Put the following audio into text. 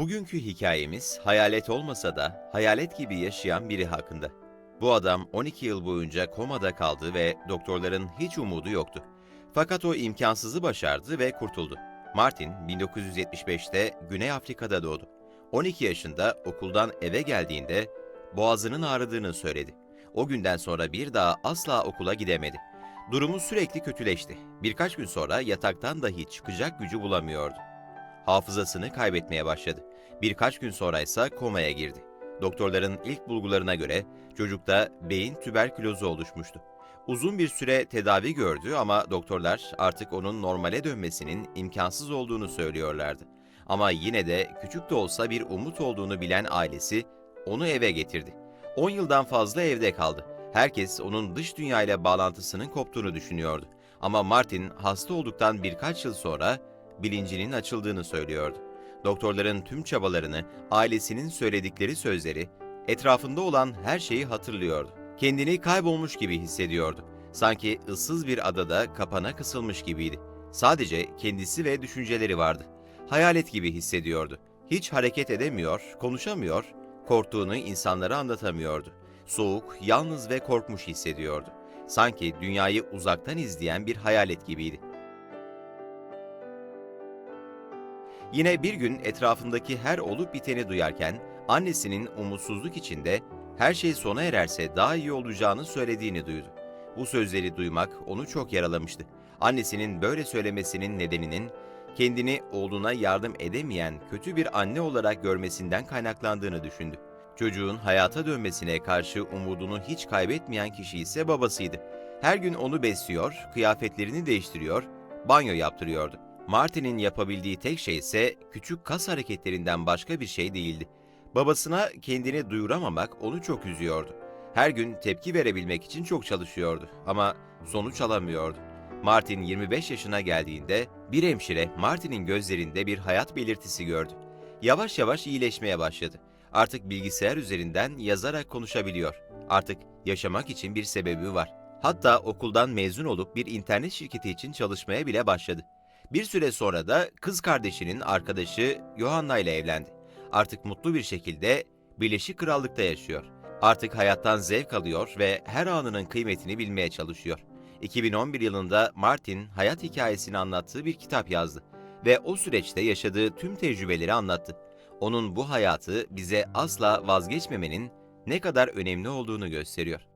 Bugünkü hikayemiz hayalet olmasa da hayalet gibi yaşayan biri hakkında. Bu adam 12 yıl boyunca komada kaldı ve doktorların hiç umudu yoktu. Fakat o imkansızı başardı ve kurtuldu. Martin 1975'te Güney Afrika'da doğdu. 12 yaşında okuldan eve geldiğinde boğazının ağrıdığını söyledi. O günden sonra bir daha asla okula gidemedi. Durumu sürekli kötüleşti. Birkaç gün sonra yataktan dahi çıkacak gücü bulamıyordu. Hafızasını kaybetmeye başladı. Birkaç gün sonra ise komaya girdi. Doktorların ilk bulgularına göre çocukta beyin tüberkülozu oluşmuştu. Uzun bir süre tedavi gördü ama doktorlar artık onun normale dönmesinin imkansız olduğunu söylüyorlardı. Ama yine de küçük de olsa bir umut olduğunu bilen ailesi onu eve getirdi. 10 yıldan fazla evde kaldı. Herkes onun dış dünyayla bağlantısının koptuğunu düşünüyordu. Ama Martin hasta olduktan birkaç yıl sonra bilincinin açıldığını söylüyordu. Doktorların tüm çabalarını, ailesinin söyledikleri sözleri, etrafında olan her şeyi hatırlıyordu. Kendini kaybolmuş gibi hissediyordu. Sanki ıssız bir adada kapana kısılmış gibiydi. Sadece kendisi ve düşünceleri vardı. Hayalet gibi hissediyordu. Hiç hareket edemiyor, konuşamıyor, korktuğunu insanlara anlatamıyordu. Soğuk, yalnız ve korkmuş hissediyordu. Sanki dünyayı uzaktan izleyen bir hayalet gibiydi. Yine bir gün etrafındaki her olup biteni duyarken annesinin umutsuzluk içinde her şey sona ererse daha iyi olacağını söylediğini duydu. Bu sözleri duymak onu çok yaralamıştı. Annesinin böyle söylemesinin nedeninin kendini oğluna yardım edemeyen kötü bir anne olarak görmesinden kaynaklandığını düşündü. Çocuğun hayata dönmesine karşı umudunu hiç kaybetmeyen kişi ise babasıydı. Her gün onu besliyor, kıyafetlerini değiştiriyor, banyo yaptırıyordu. Martin'in yapabildiği tek şey ise küçük kas hareketlerinden başka bir şey değildi. Babasına kendini duyuramamak onu çok üzüyordu. Her gün tepki verebilmek için çok çalışıyordu ama sonuç alamıyordu. Martin 25 yaşına geldiğinde bir hemşire Martin'in gözlerinde bir hayat belirtisi gördü. Yavaş yavaş iyileşmeye başladı. Artık bilgisayar üzerinden yazarak konuşabiliyor. Artık yaşamak için bir sebebi var. Hatta okuldan mezun olup bir internet şirketi için çalışmaya bile başladı. Bir süre sonra da kız kardeşinin arkadaşı Johanna ile evlendi. Artık mutlu bir şekilde Birleşik Krallık'ta yaşıyor. Artık hayattan zevk alıyor ve her anının kıymetini bilmeye çalışıyor. 2011 yılında Martin hayat hikayesini anlattığı bir kitap yazdı ve o süreçte yaşadığı tüm tecrübeleri anlattı. Onun bu hayatı bize asla vazgeçmemenin ne kadar önemli olduğunu gösteriyor.